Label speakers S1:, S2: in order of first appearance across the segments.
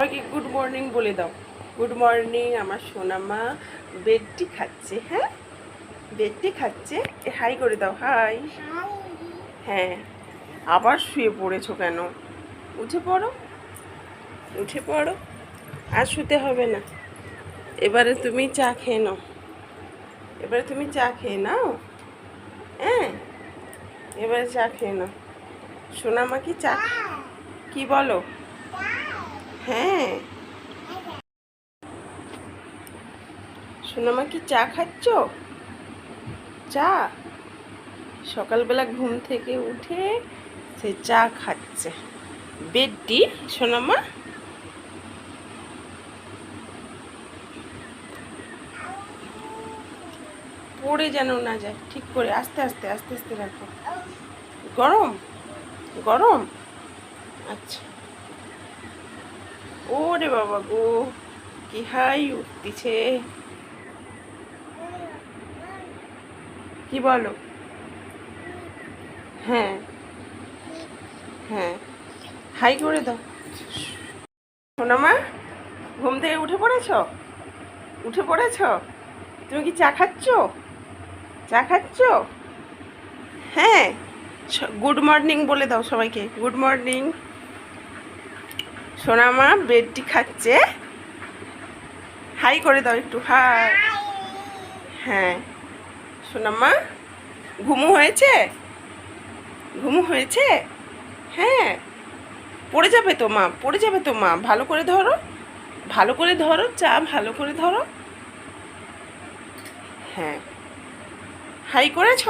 S1: সবাইকে good morning বলে দাও। গুড মর্নিং আমার সোনামা, বেডটি খাচ্ছে হ্যাঁ? বেডটি খাচ্ছে হাই করে দাও হাই হ্যাঁ আবার শুয়ে পড়েছো কেন? উঠে পড়ো উঠে পড়ো, আর শুতে হবে না। এবারে তুমি চা খেয়ে নাও। এবারে তুমি চা খেয়ে নাও? হ্যাঁ এবারে চা খেয়ে নাও। সোনামা কি চা কি বলো? হ্যাঁ। সোনামা কি চা খাচ্ছ? চা? সকালবেলা ঘুম থেকে উঠে সে চা খাচ্ছে। বেডটি সোনামা? পড়ে যেন না যায়। ঠিক করে আস্তে আস্তে আস্তে আস্তে রাখো। গরম? গরম? আচ্ছা। ওরে বাবা গো, কি হাই উঠতিছে। কি বলো? হ্যাঁ হ্যাঁ। হাই করে দাও। সোনামা, ঘুম থেকে উঠে পড়েছ? উঠে পড়েছ? তুমি কি চা খাচ্ছ? চা খাচ্ছ? হ্যাঁ গুড মর্নিং বলে দাও সবাইকে। Good morning. সোনামা বেডটি খাচ্ছে। হাই করে দাও একটু, হাই। হ্যাঁ। সোনামা, ঘুমু হয়েছে? ঘুমু হয়েছে? হ্যাঁ। পড়ে যাবে তো মা, পড়ে যাবে তো মা। ভালো করে ধরো, ভালো করে ধরো, চা ভালো করে ধরো। হ্যাঁ। হাই করেছ?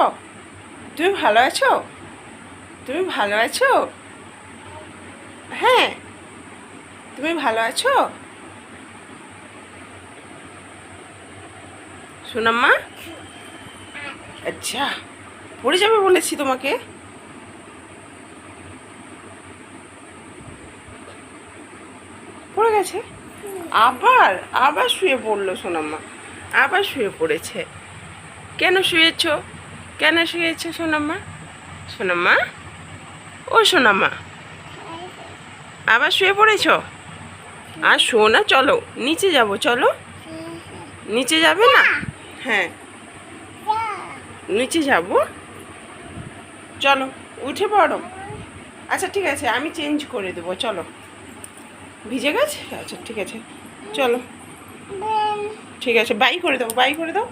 S1: তুমি ভালো আছো? তুমি ভালো আছো হ্যাঁ তুমি ভালো আছো? সোনাম্মা? আচ্ছা পড়ে যাবে বলেছি তোমাকে। পড়ে গেছে? আবার আবার শুয়ে পড়ল সোনাম্মা। আবার শুয়ে পড়েছে। কেন শুয়েছ? কেন শুয়েছ সোনাম্মা? সোনাম্মা? ও সোনাম্মা। আবার শুয়ে পড়েছ? আর শো না, চলো। নিচে যাব, চলো। নিচে যাবে না? হ্যাঁ। নিচে যাব। চলো, উঠে পড়ো। আচ্ছা ঠিক আছে, আমি চেঞ্জ করে দেবো, চলো। ভিজে গেছে? আচ্ছা ঠিক আছে, চলো। ঠিক আছে, বাই করে দাও, বাই করে দাও।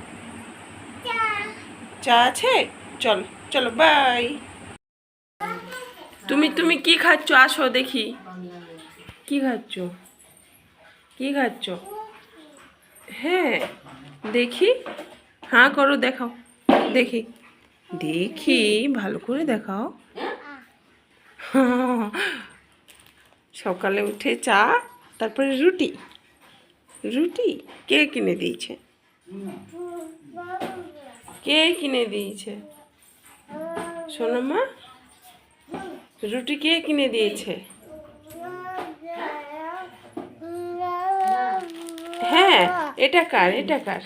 S1: চা আছে? চলো চলো, বাই। তুমি তুমি কি খাচ্ছ? আসো দেখি। কি খাচ্ছ? কি খাচ্ছ? হ্যাঁ দেখি। হ্যাঁ করো, দেখাও। দেখি। দেখি, ভালো করে দেখাও। সকালে উঠে চা, তারপরে রুটি। রুটি কে কিনে দিয়েছে? কে কিনে দিয়েছে? শোনো মা, রুটি কে কিনে দিয়েছে? হ্যাঁ এটা কার এটা কার?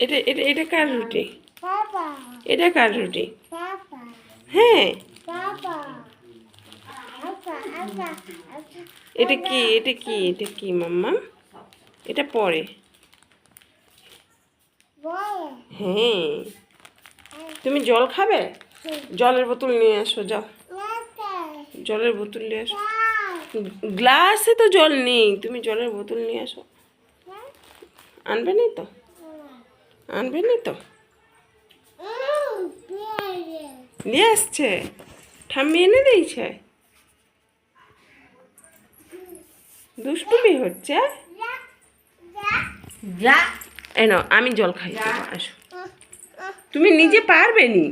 S1: এটা এটা এটা কার রুটি? এটা কার রুটি? হ্যাঁ। এটা কি এটা কি এটা কি মাম্মা? এটা পরে। হ্যাঁ। তুমি জল খাবে? জলের বোতল নিয়ে আসো যাও। জলের বোতল নিয়ে আসো। গ্লাসে তো জল নেই। তুমি জলের বোতল নিয়ে আসো। আনবে নি তো? আনবে নি তো? নিয়ে আসছে? ঠাম্মি এনে দিয়েছে? দুষ্টুমি হচ্ছে?
S2: যা
S1: এনো আমি জল খাই। আসো। তুমি নিজে পারবে নি?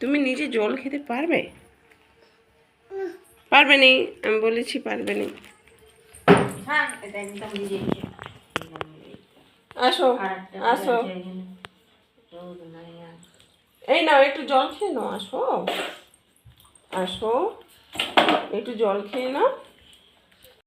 S1: তুমি নিজে জল খেতে পারবে? পারবে নি আমি বলেছি পারবে নি আসো আসো। এই নাও একটু জল খেয়ে নাও আসো। আসো একটু জল খেয়ে নাও।